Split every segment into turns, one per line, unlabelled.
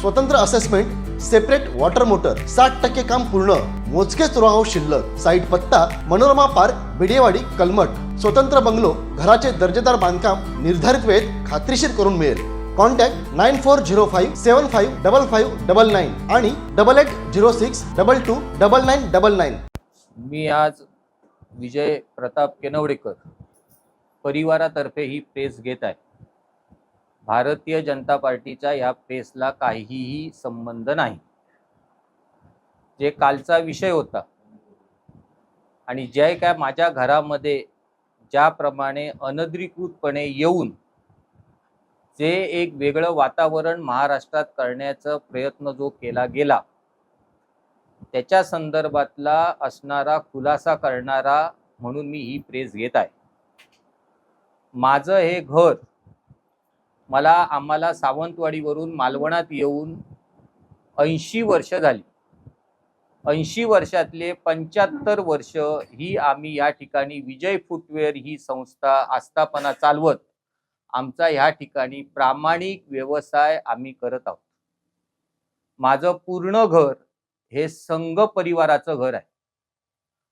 स्वतंत्र assessment separate water motor साठ टक्के काम पूर्ण मोजकेच रो शिल्लक साईट पत्ता मनोरमा पार्क बिडेवाडी कलमट. स्वतंत्र बंगलो घराचे दर्जेदार बांधकाम निर्धारित वेळेत खात्रीशीर करून मिळेल. Contact nine four zero five seven five double five double nine आणि double eight zero six double two double nine double nine
मी आज विजय प्रताप केनवडेकर परिवारातर्फे ही प्रेस घेत आहे. भारतीय जनता पार्टीचा या प्रेसला काहीही संबंध नाही. जे कालचा विषय होता आणि जे काय माझ्या घरामध्ये ज्याप्रमाणे अनधिकृतपणे येऊन जे एक वेगळं वातावरण महाराष्ट्रात करण्याचा प्रयत्न जो केला गेला त्याच्या संदर्भातला असणारा खुलासा करणारा म्हणून मी ही प्रेस घेत आहे. माझं हे घर मला आम्हाला सावंतवाडीवरून मालवणात येऊन ऐंशी वर्ष झाली. ऐंशी वर्षातले पंच्याहत्तर वर्ष ही आम्ही या ठिकाणी विजय फुटवेअर ही संस्था आस्थापना चालवत आमचा ह्या ठिकाणी प्रामाणिक व्यवसाय आम्ही करत आहोत. माझं पूर्ण घर हे संघ परिवाराचं घर आहे.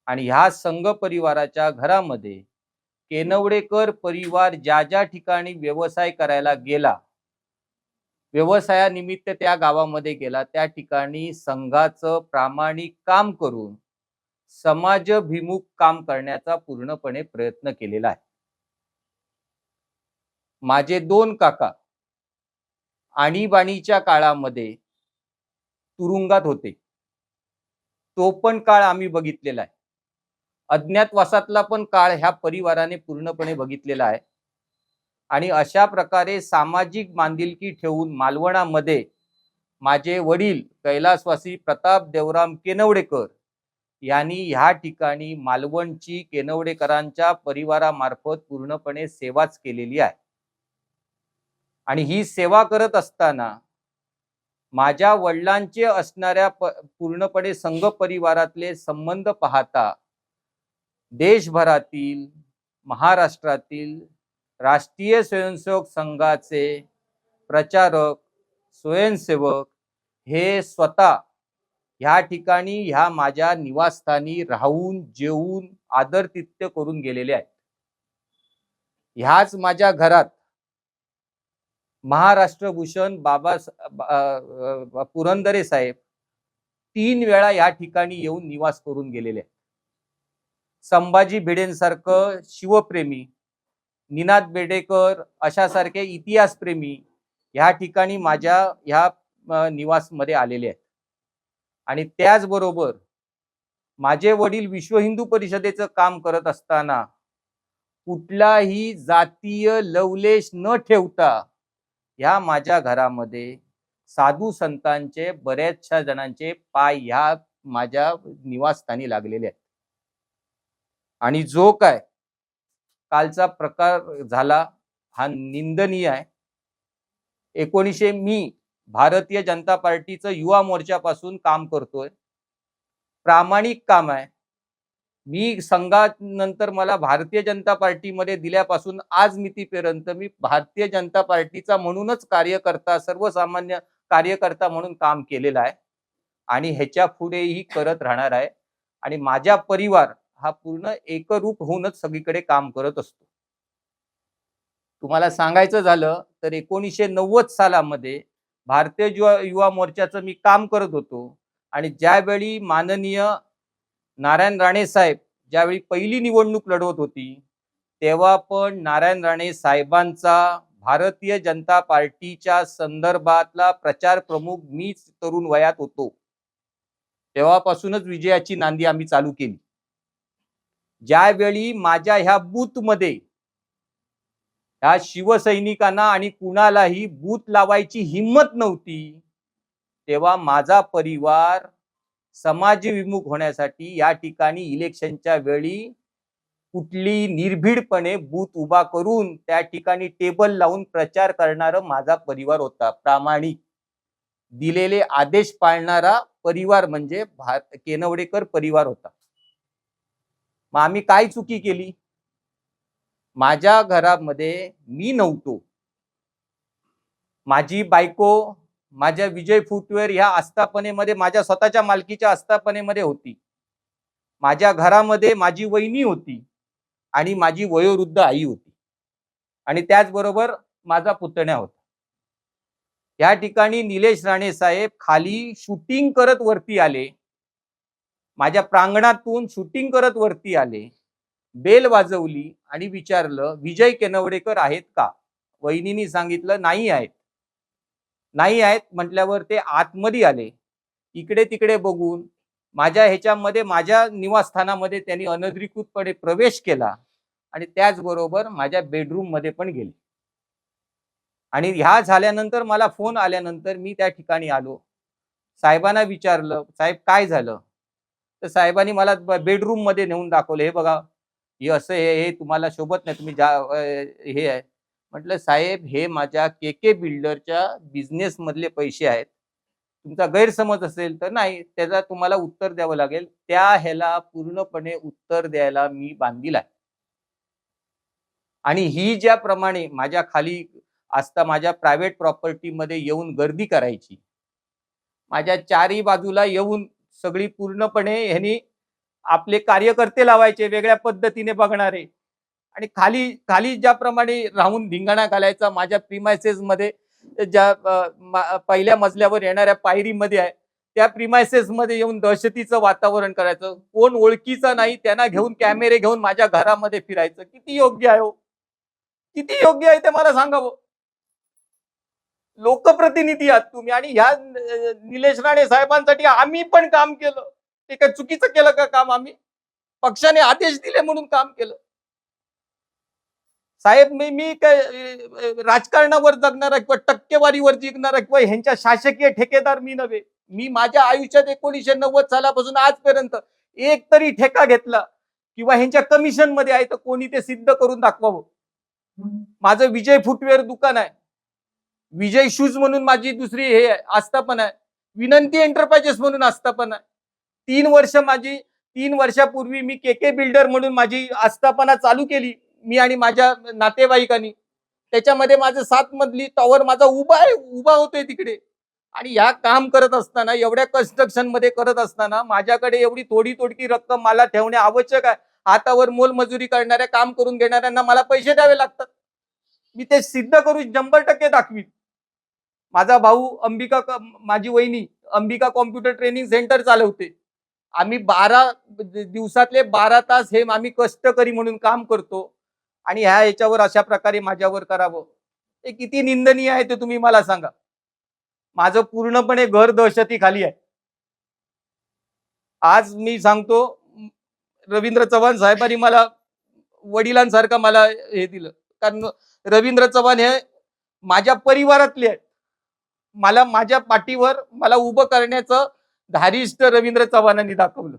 आणि ह्या संघ परिवाराच्या घरामध्ये केनवडेकर परिवार ज्या ज्या ठिकाणी व्यवसाय करायला गेला व्यवसायानिमित्त त्या गावामध्ये गेला त्या ठिकाणी संघाचं प्रामाणिक काम करून समाजभिमुख काम करण्याचा पूर्णपणे प्रयत्न केलेला आहे. माझे दोन काका आणीबाणीच्या काळामध्ये तुरुंगात होते. तो पण काळ आम्ही बघितलेला आहे. अज्ञातवासातला पण काळ ह्या परिवाराने पूर्णपणे बघितलेला आहे. आणि अशा प्रकारे सामाजिक बांधिलकी ठेवून मालवणामध्ये माझे वडील कैलासवासी प्रताप देवराम केनवडेकर यांनी ह्या ठिकाणी मालवणची केनवडेकरांच्या परिवारामार्फत पूर्णपणे सेवाच केलेली आहे. आणि ही सेवा करत असताना माझ्या वडिलांचे असणाऱ्या प पूर्णपणे संघ परिवारातले संबंध पाहता देशभरातील महाराष्ट्रातील राष्ट्रीय स्वयंसेवक संघाचे प्रचारक स्वयंसेवक हे स्वतः ह्या ठिकाणी ह्या माझ्या निवासस्थानी राहून जेवून आदरतिथ्य करून गेलेले आहेत. ह्याच माझ्या घरात महाराष्ट्रभूषण बाबा पुरंदरे साहेब तीन वेळा या ठिकाणी येऊन निवास करून गेलेले आहेत. संभाजी भिडेंसारखं शिवप्रेमी निनाद बेडेकर अशासारखे इतिहासप्रेमी ह्या ठिकाणी माझ्या ह्या निवासमध्ये आलेले आहेत. आणि त्याचबरोबर माझे वडील विश्व हिंदू परिषदेचं काम करत असताना कुठलाही जातीय लवलेश न ठेवता ह्या माझ्या घरामध्ये साधू संतांचे बऱ्याचशा जणांचे पाय ह्या माझ्या निवासस्थानी लागलेले आहेत. आणि जो काय कालचा प्रकार झाला हा निंदनीय आहे. एकोणीसशे मी भारतीय जनता पार्टीचं युवा मोर्चापासून काम करतोय. प्रामाणिक काम आहे. मी संघानंतर मला भारतीय जनता पार्टीमध्ये दिल्यापासून आज मितीपर्यंत मी भारतीय जनता पार्टीचा म्हणूनच कार्यकर्ता सर्वसामान्य कार्यकर्ता म्हणून काम केलेलं आहे. आणि ह्याच्या पुढेही करत राहणार आहे. आणि माझ्या परिवार हा पूर्ण एकरूप होऊनच सगळीकडे काम करत असतो. तुम्हाला सांगायचं झालं तर एकोणीसशे नव्वद सालामध्ये भारतीय युवा युवा मोर्चाचं मी काम करत होतो. आणि ज्यावेळी माननीय नारायण राणे साहेब ज्यावेळी पहिली निवडणूक लढवत होती तेव्हा पण नारायण राणे साहेबांचा भारतीय जनता पार्टीच्या संदर्भातला प्रचार प्रमुख मीच तरुण वयात होतो. तेव्हापासूनच विजयाची नांदी आम्ही चालू केली. ज्यावेळी माझ्या ह्या बूथमध्ये ह्या शिवसैनिकांना आणि कुणालाही बूथ लावायची हिंमत नव्हती तेव्हा माझा परिवार समाजविमुख होण्यासाठी या ठिकाणी इलेक्शनच्या वेळी कुठली निर्भीडपणे बूथ उभा करून त्या ठिकाणी टेबल लावून प्रचार करणारा माझा परिवार होता. प्रामाणिक. दिलेले आदेश पाळणारा परिवार म्हणजे भार केनवडेकर परिवार होता. मग आम्ही काय चुकी केली? माझ्या घरामध्ये मी नव्हतो. माझी बायको माझ्या विजय फुटवेअर ह्या आस्थापनेमध्ये माझ्या स्वतःच्या मालकीच्या आस्थापनेमध्ये होती. माझ्या घरामध्ये माझी वहिनी होती आणि माझी वयोवृद्ध आई होती. आणि त्याचबरोबर माझा पुतण्या होता. या ठिकाणी निलेश राणे साहेब खाली शूटिंग करत वरती आले. माझ्या प्रांगणातून शूटिंग करत वरती आले. बेल वाजवली आणि विचारलं विजय केनवडेकर आहेत का? वहिनीनी सांगितलं नाही आहेत. नाही आहेत? म्हटल्यावर ते आतमध्ये आले. इकडे तिकडे बघून माझ्या ह्याच्यामध्ये माझ्या निवासस्थानामध्ये त्यांनी अनधिकृतपणे प्रवेश केला आणि त्याचबरोबर माझ्या बेडरूममध्ये पण गेले. आणि ह्या झाल्यानंतर मला फोन आल्यानंतर मी त्या ठिकाणी आलो. साहेबांना विचारलं साहेब काय झालं? तर साहेबांनी मला बेडरूममध्ये नेऊन दाखवलं हे बघा हे असं हे हे तुम्हाला शोभत नाही तुम्ही जा हे आहे. म्हटलं साहेब हे माझ्या के के बिल्डरच्या बिझनेस मधले पैसे आहेत. तुमचा गैरसमज असेल तर नाही त्याचा तुम्हाला उत्तर द्यावं लागेल. त्या ह्याला पूर्णपणे उत्तर द्यायला मी बांधील आहे. आणि ही ज्याप्रमाणे माझ्या खाली असता माझ्या प्रायव्हेट प्रॉपर्टीमध्ये येऊन गर्दी करायची माझ्या चारही बाजूला येऊन सगळी पूर्णपणे ह्यांनी आपले कार्यकर्ते लावायचे वेगळ्या पद्धतीने बघणारे. आणि खाली खाली ज्याप्रमाणे राहून धिंगाणा घालायचा माझ्या प्रिमायसेस मध्ये ज्या पहिल्या मजल्यावर येणाऱ्या पायरीमध्ये आहे त्या प्रिमायसेस मध्ये येऊन दहशतीचं वातावरण करायचं. कोण ओळखीचा नाही त्यांना घेऊन कॅमेरे घेऊन माझ्या घरामध्ये फिरायचं. किती योग्य आहे हो? किती योग्य आहे ते मला सांगावं हो. लोकप्रतिनिधी आहात तुम्ही. आणि ह्या निलेश राणे साहेबांसाठी आम्ही पण काम केलं. ते काय चुकीचं केलं का काम आम्ही? पक्षाने आदेश दिले म्हणून काम केलं. साहेब मी मी काय राजकारणावर जगणारा किंवा टक्केवारीवर जिंकणारा किंवा ह्यांच्या शासकीय ठेकेदार मी नव्हे. मी माझ्या आयुष्यात एकोणीसशे नव्वद सालापासून आजपर्यंत एक तरी ठेका घेतला किंवा ह्यांच्या कमिशनमध्ये आहे तर कोणी ते सिद्ध करून दाखवावं. माझं विजय फुटवेअर दुकान आहे. विजय शूज म्हणून माझी दुसरी हे आस्थापना आहे. विनंती एंटरप्राइजेस म्हणून आस्थापना आहे. तीन वर्ष माझी तीन वर्षापूर्वी मी के के बिल्डर म्हणून माझी आस्थापना चालू केली मी आणि माझ्या नातेवाईकांनी. त्याच्यामध्ये माझं सात मधली टॉवर माझा उभा आहे उभा होतोय तिकडे. आणि ह्या काम करत असताना एवढ्या कन्स्ट्रक्शनमध्ये करत असताना माझ्याकडे एवढी थोडी थोडकी रक्कम मला ठेवणे आवश्यक आहे. हातावर मोलमजुरी करणाऱ्या काम करून घेणाऱ्यांना मला पैसे द्यावे लागतात. मी ते सिद्ध करू शंभर टक्के दाखवीन. माझा भाऊ अंबिका माझी वहिनी अंबिका कॉम्प्युटर ट्रेनिंग सेंटर चालवते. आम्ही बारा दिवसातले बारा तास हे आम्ही कष्टकरी म्हणून काम करतो. आणि ह्या याच्यावर अशा प्रकारे माझ्यावर करावं. हे किती निंदनीय आहे ते तुम्ही मला सांगा. माझं पूर्णपणे घर दहशती खाली आहे. आज मी सांगतो रवींद्र चव्हाण साहेबांनी मला वडिलांसारखं मला हे दिलं. कारण रवींद्र चव्हाण हे माझ्या परिवारातले आहेत. मला माझ्या पाठीवर मला उभं करण्याचं धारिष्ट रवींद्र चव्हाणांनी दाखवलं.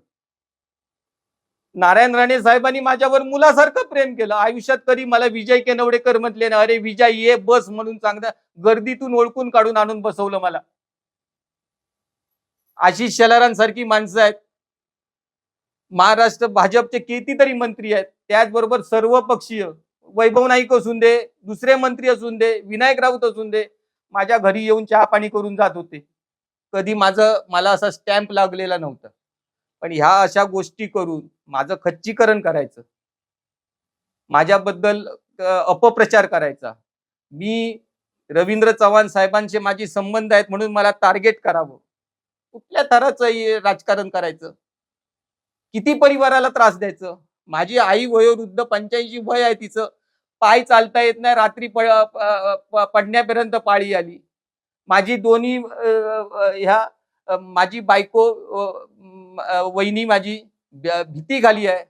नारायण राणे साहेबांनी माझ्यावर मुलासारखं प्रेम केलं. आयुष्यात कधी मला विजय केनवडेकर म्हटले ना अरे विजय ये बस म्हणून सांगता गर्दीतून ओळखून काढून आणून बसवलं मला. आशिष शेलारांसारखी माणसं आहेत. महाराष्ट्र भाजपचे कितीतरी मंत्री आहेत. त्याचबरोबर सर्व पक्षीय वैभव नाईक असून दे दुसरे मंत्री असून दे विनायक राऊत असून दे माझ्या घरी येऊन चहा पाणी करून जात होते. कधी माझं मला असा स्टॅम्प लागलेला नव्हता. पण ह्या अशा गोष्टी करून माझं खच्चीकरण करायचं. माझ्याबद्दल अपप्रचार करायचा. मी रवींद्र चव्हाण साहेबांचे माझे संबंध आहेत म्हणून मला टार्गेट करावं. कुठल्या थराचं हे राजकारण करायचं? किती परिवाराला त्रास द्यायचं? माझी आई वयोवृद्ध पंच्याऐंशी वय आहे तिचं. पाय चालता येत नाही रात्री पडण्यापर्यंत पाळी आली. माझी दोन्ही ह्या माझी बायको वहिनी माझी भीती खाली आहे.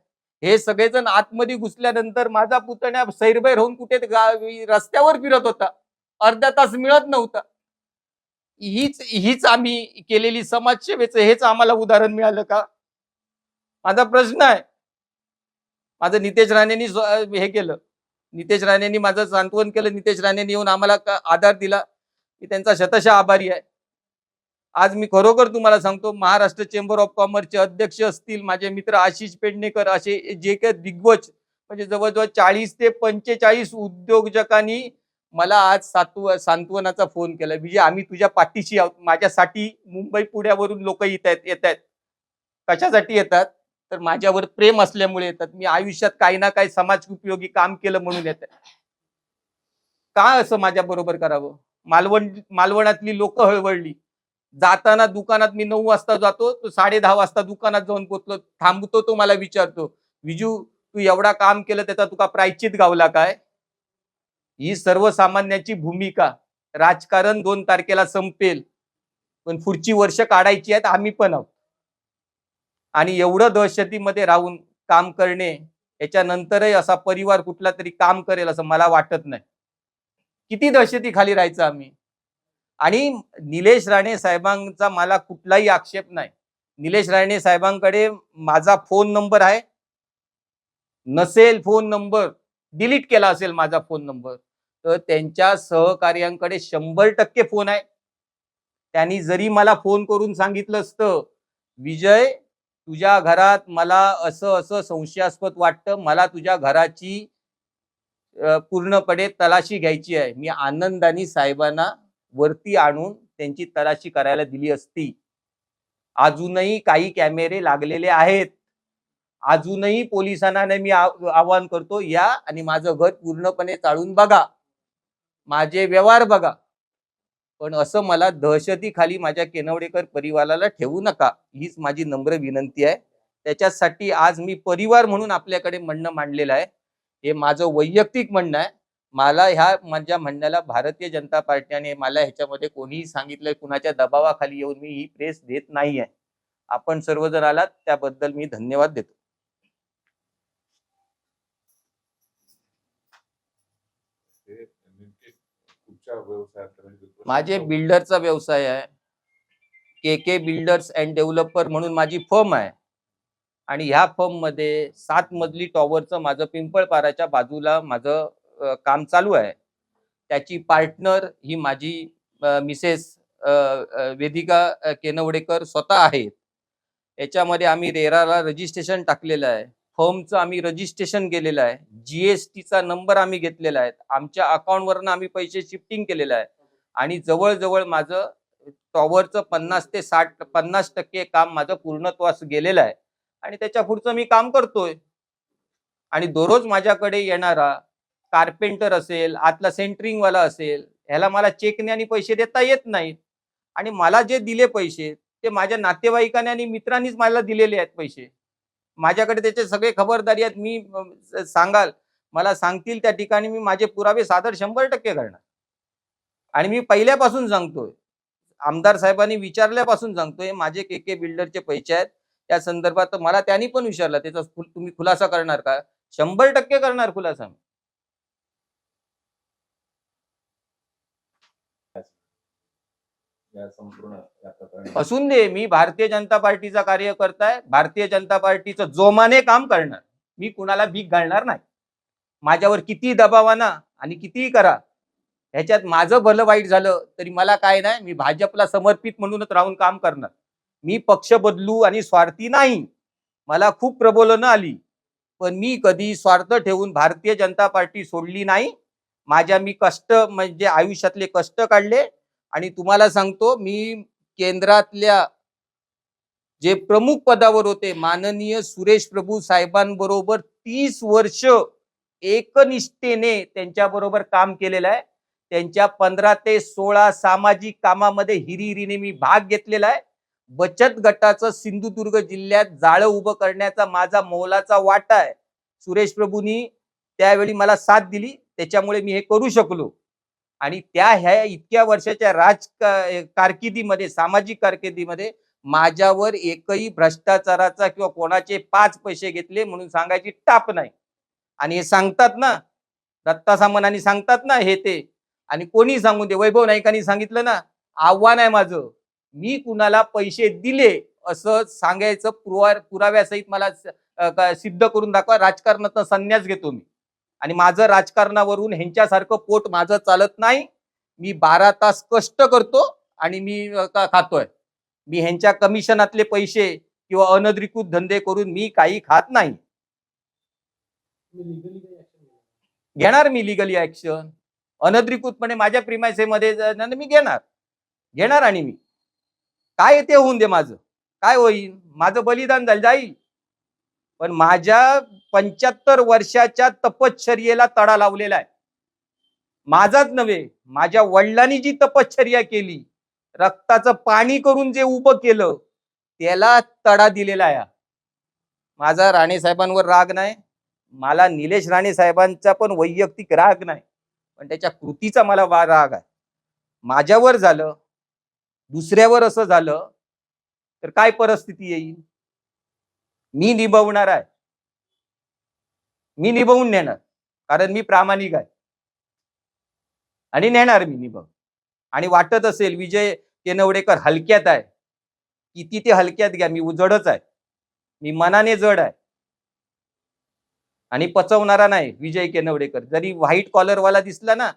हे सगळेजण आतमध्ये घुसल्यानंतर माझा पुतण्या सैरबैर होऊन कुठे गा- रस्त्यावर फिरत होता. अर्धा तास मिळत नव्हता. हीच हीच आम्ही केलेली समाजसेवेचं हेच आम्हाला उदाहरण मिळालं का? माझा प्रश्न आहे माझं नितेश राणेंनी हे केलं. नितेश राणेंनी माझं सांत्वन केलं. नितेश राणेंनी येऊन आम्हाला आधार दिला. मी त्यांचा शतशः आभारी आहे. आज मी खरोखर तुम्हाला सांगतो महाराष्ट्र चेंबर ऑफ कॉमर्सचे अध्यक्ष असतील माझे मित्र आशिष पेडणेकर असे जे काही दिग्गज म्हणजे जवळजवळ चाळीस ते पंचेचाळीस उद्योजकांनी मला आज सात्व सांत्वनाचा फोन केला. विजय आम्ही तुझ्या पाठीशी आहोत. माझ्यासाठी मुंबई पुण्यावरून लोक येत आहेत येत आहेत. कशासाठी येतात? तर माझ्यावर प्रेम असल्यामुळे येतात मी आयुष्यात काही ना काही समाज उपयोगी काम केलं म्हणून येत का असं माझ्या बरोबर करावं? मालवण मालवणातली लोक हळवळली. जाताना दुकानात मी नऊ वाजता जातो तो साडे दहा वाजता दुकानात जाऊन पोचलो थांबतो तो मला विचारतो विजू तू एवढा काम केलं त्याचा तुका प्रायचित गावला काय? ही सर्वसामान्याची भूमिका. राजकारण दोन तारखेला संपेल. पण पुढची वर्ष काढायची आहेत आम्ही पण आहोत. आणि एवढं दहशतीमध्ये राहून काम करणे याच्यानंतरही असा परिवार कुठला तरी काम करेल असं मला वाटत नाही. किती दहशती खाली राहायचं आम्ही? आणि निलेश राणे साहेबांचा मला कुठलाही आक्षेप नाही. निलेश राणे साहेबांकडे माझा फोन नंबर आहे. नसेल फोन नंबर डिलीट केला असेल माझा फोन नंबर तर त्यांच्या सहकार्यांकडे शंभर टक्के फोन आहे. त्यांनी जरी मला फोन करून सांगितलं असतं विजय तुझ्या घरात मला असं असं संशयास्पद वाटतं. मला तुझ्या घराची पूर्णपणे तलाशी घ्यायची आहे. मी आनंदाने साहेबांना वरती आणून त्यांची तलाशी करायला दिली असती. अजूनही काही कॅमेरे लागलेले आहेत. अजूनही पोलिसांना मी आवाहन करतो या आणि माझं घर पूर्णपणे चाळून बघा. माझे व्यवहार बघा. पण असं मला दहशतीखाली माझ्या केनवडेकर परिवाराला ठेवू नका हीच माझी नम्र विनंती आहे. त्याच्यासाठी आज मी परिवार म्हणून आपल्याकडे म्हणणं मांडलेलं आहे. हे माझं वैयक्तिक म्हणणं आहे. मला ह्या माझ्या म्हणण्याला भारतीय जनता पार्टी आणि मला ह्याच्यामध्ये कोणीही सांगितलंय कुणाच्या दबावाखाली येऊन मी ही प्रेस देत नाही आहे आपण सर्वजण आलात त्याबद्दल मी धन्यवाद देतो
ते नेमके कुठच्या व्यवसायात करायचे?
माझे बिल्डरचा व्यवसाय आहे. K K builders and developer म्हणून माझी फर्म आहे. आणि ह्या फर्ममध्ये सात मजली टॉवरचं माझं पिंपळपाराच्या बाजूला माझं काम चालू आहे. त्याची पार्टनर ही माझी मिसेस वेदिका केनवडेकर स्वतः आहेत. याच्यामध्ये आम्ही रेराला रजिस्ट्रेशन टाकलेलं आहे. फर्मचं आम्ही रजिस्ट्रेशन केलेलं आहे. जीएसटीचा नंबर आम्ही घेतलेला आहे. आमच्या अकाउंटवरनं आम्ही पैसे शिफ्टिंग केलेलं आहे. आणि जवळजवळ माझं टॉवरचं पन्नास ते साठ पन्नास टक्के काम माझं पूर्णत्वास गेलेलं आहे. आणि त्याच्या पुढचं मी काम करतोय. आणि दररोज माझ्याकडे येणारा कार्पेंटर असेल आतला सेंटरिंगवाला असेल ह्याला मला चेकने आणि पैसे देता येत नाहीत. आणि मला जे दिले पैसे ते माझ्या नातेवाईकाने आणि मित्रांनीच मला दिलेले आहेत पैसे. माझ्याकडे त्याचे सगळे खबरदारी आहेत. मी सांगाल. मला सांगतील त्या ठिकाणी मी माझे पुरावे सादर शंभर टक्के करणार. आणि मी पहिल्यापासून सांगतोय. आमदार साहेबांनी विचारल्यापासून सांगतोय माझे के के बिल्डरचे पैसे आहेत. त्या संदर्भात तर मला त्यांनी पण विचारलं त्याचा तुम्ही खुलासा करणार का? शंभर टक्के करणार खुलासा मी.
या संपूर्ण या प्रकरणी
असून दे मी भारतीय जनता पार्टीचा कार्यकर्ता आहे भारतीय जनता पार्टीचं जोमाने काम करणार. मी कुणाला भीक घालणार नाही. माझ्यावर किती दबावाना आणि कितीही करा. ह्याच्यात माझं भलं वाईट झालं तरी मला काय नाही मी भाजपला समर्पित म्हणूनच राहून काम करणार. मी पक्ष बदलू आणि स्वार्थी नाही. मला खूप प्रबोलनं आली. पण मी कधी स्वार्थ ठेवून भारतीय जनता पार्टी सोडली नाही. माझ्या मी कष्ट म्हणजे आयुष्यातले कष्ट काढले. आणि तुम्हाला सांगतो मी केंद्रातल्या जे प्रमुख पदावर होते माननीय सुरेश प्रभू साहेबांबरोबर तीस वर्ष एकनिष्ठेने त्यांच्याबरोबर काम केलेलं आहे. त्यांच्या पंधरा ते सोळा सामाजिक कामामध्ये हिरिहिरीने मी भाग घेतलेला आहे. बचत गटाचं सिंधुदुर्ग जिल्ह्यात जाळं उभं करण्याचा माझा मोलाचा वाटा आहे. सुरेश प्रभूंनी त्यावेळी मला साथ दिली त्याच्यामुळे मी हे करू शकलो. आणि त्या ह्या इतक्या वर्षाच्या राज कारकिर्दीमध्ये सामाजिक कारकिर्दीमध्ये माझ्यावर एकही भ्रष्टाचाराचा किंवा कोणाचे पाच पैसे घेतले म्हणून सांगायची टाप नाही. आणि हे सांगतात ना दत्ता सामनानी सांगतात ना हे ते. आणि कोणी सांगून दे वैभव नाईकांनी सांगितलं ना आव्हान आहे माझं. मी कुणाला पैसे दिले असं सांगायचं पुरा पुराव्यासहित मला सिद्ध करून दाखवा राजकारणात संन्यास घेतो मी. आणि माझं राजकारणावरून ह्यांच्यासारखं पोट माझं चालत नाही. मी बारा तास कष्ट करतो आणि मी खातोय. मी ह्यांच्या कमिशनातले पैसे किंवा अनधिकृत धंदे करून मी काही खात नाही. घेणार मी लिगली ऍक्शन अनधिकृतपणे माझ्या प्रिमायसेमध्ये मी घेणार. घेणार आणि मी. काय ते होऊन दे माझं. काय होईल? माझं बलिदान झालं जाईल. पण माझ्या पंच्याहत्तर वर्षाच्या तपश्चर्येला तडा लावलेला आहे. माझाच नव्हे माझ्या वडिलांनी जी तपश्चर्या केली रक्ताचं पाणी करून जे उभं केलं त्याला तडा दिलेला आहे. माझा राणे साहेबांवर राग नाही मला निलेश राणे साहेबांचा पण वैयक्तिक राग नाही पण त्याच्या कृतीचा मला वा राग आहे. माझ्यावर झालं दुसऱ्यावर असं झालं तर काय परिस्थिती येईल? मी निभवणार आहे. मी निभवून नेणार कारण मी प्रामाणिक आहे. आणि नेणार मी निभव. आणि वाटत असेल विजय केनवडेकर हलक्यात आहे. किती ते हलक्यात घ्या मी उजडच आहे. मी मनाने जड आहे. आणि पचवणारा नाही विजय केनवडेकर. जरी व्हाईट कॉलरवाला दिसला ना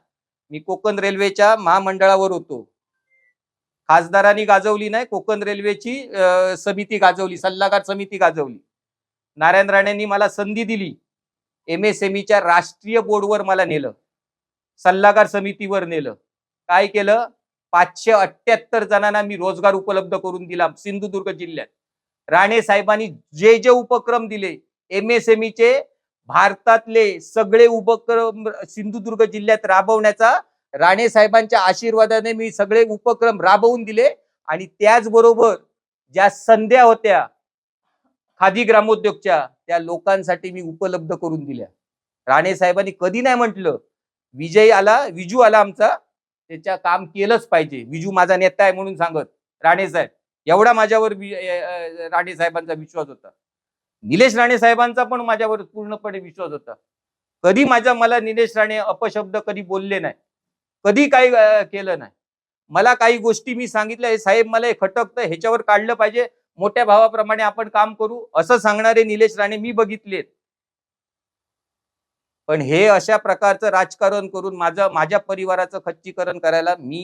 मी कोकण रेल्वेच्या महामंडळावर होतो. खासदारांनी गाजवली नाही कोकण रेल्वेची समिती गाजवली सल्लागार समिती गाजवली. नारायण राणेंनी मला संधी दिली. एम एस एम ईच्या राष्ट्रीय बोर्डवर मला नेलं. सल्लागार समितीवर नेलं. काय केलं? पाचशे अठ्याहत्तर जणांना मी रोजगार उपलब्ध करून दिला सिंधुदुर्ग जिल्ह्यात. राणे साहेबांनी जे जे उपक्रम दिले एम एस एम ईचे भारतातले सगळे उपक्रम सिंधुदुर्ग जिल्ह्यात राबवण्याचा राणे साहेबांच्या आशीर्वादाने मी सगळे उपक्रम राबवून दिले आणि त्याचबरोबर ज्या संध्या होत्या खादी ग्रामोद्योगच्या त्या लोकांसाठी मी उपलब्ध करून दिल्या. राणे साहेबांनी कधी नाही म्हटलं विजय आला विजू आला आमचा त्याच्या काम केलंच पाहिजे. विजू माझा नेता आहे म्हणून सांगत राणे साहेब एवढा माझ्यावर राणे साहेबांचा विश्वास होता. निलेश राणे साहेबांचा पण माझ्यावर पूर्णपणे विश्वास होता. कधी माझा मला निलेश राणे अपशब्द कधी बोलले नाही. कधी काही केलं नाही. मला काही गोष्टी मी सांगितल्या साहेब मला हे खटकतं ह्याच्यावर काढलं पाहिजे. मोठ्या भावाप्रमाणे आपण काम करू. असं सांगणारे निलेश राणे मी बघितलेत. पण हे अशा प्रकारचं राजकारण करून माझं माझ्या परिवाराचं खच्चीकरण करायला मी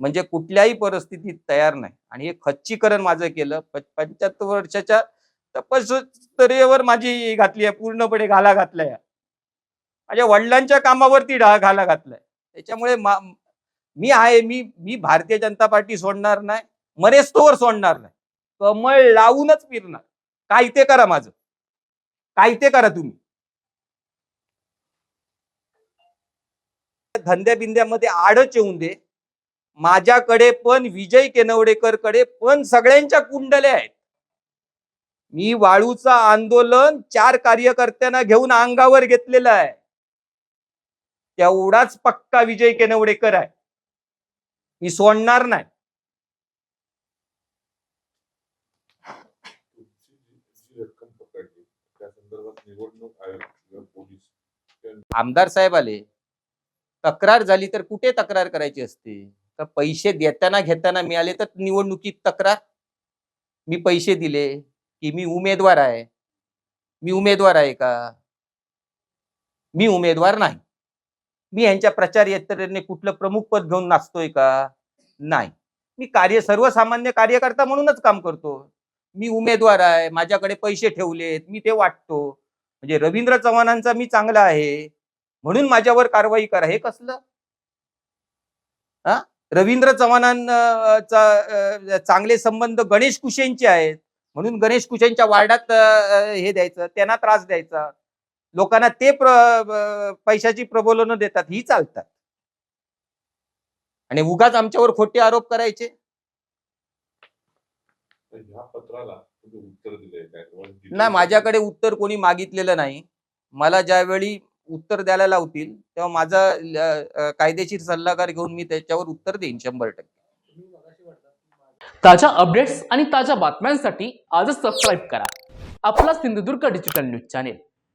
म्हणजे कुठल्याही परिस्थितीत तयार नाही. आणि हे खच्चीकरण माझं केलं. पंच्याहत्तर वर्षाच्या तपश्चर्येवर माझी घातली आहे पूर्णपणे घाला घातल्या. माझ्या वडिलांच्या कामावरती ढा घाला घातलाय. त्याच्यामुळे मी आहे मी मी भारतीय जनता पार्टी सोडणार नाही मरेस्तोवर सोडणार नाही. कमळ लावूनच फिरणार. काय ते करा माझं. काय ते करा तुम्ही. धंद्या बिंद्यामध्ये आडच येऊन दे. माझ्याकडे पण विजय केनवडेकरकडे पण सगळ्यांच्या कुंडल्या आहेत. मी वाळूचं आंदोलन चार कार्यकर्त्यांना घेऊन अंगावर घेतलेलं आहे. तेवढाच पक्का विजय केनवडेकर आहे. मी सोडणार नाही. आमदार साहेब आले. तक्रार झाली तर कुठे तक्रार करायची असते? तर पैसे देताना घेताना मिळाले तर निवडणुकीत तक्रार? मी पैसे दिले की मी उमेदवार आहे. मी उमेदवार आहे का? मी उमेदवार नाही. मी यांच्या प्रचार यंत्रणेने कुठलं प्रमुख पद घेऊन नाचतोय का? नाही. मी कार्य सर्वसामान्य कार्यकर्ता म्हणूनच काम करतो. मी उमेदवार आहे माझ्याकडे पैसे ठेवलेत मी ते वाटतो. म्हणजे रवींद्र चव्हाणांचा मी चांगला आहे म्हणून माझ्यावर कारवाई करा. हे कसलं? हा? रवींद्र चव्हाणांचा चांगले संबंध गणेश कुशेंचे आहेत. म्हणून गणेश कुशेंच्या वार्डात हे द्यायचं त्यांना त्रास द्यायचा. लोकांना ते प्र पैशाची प्रबोधनं देतात ही चालतात. आणि उगाच आमच्यावर खोटे आरोप करायचे?
तर ह्या पत्राला तुम्ही उत्तर दिले काय किंवा दिले
नाही माझ्याकडे उत्तर कोणी मागितलेलं नाही. मला ज्यावेळी उत्तर द्यायला लावतील तेव्हा माझा कायदेशीर सल्लागार घेऊन मी त्याच्यावर उत्तर देईन शंभर टक्के.
ताज्या अपडेट्स आणि ताज्या बातम्यांसाठी आजच सबस्क्राईब करा. आपला Sindhudurg digital news channel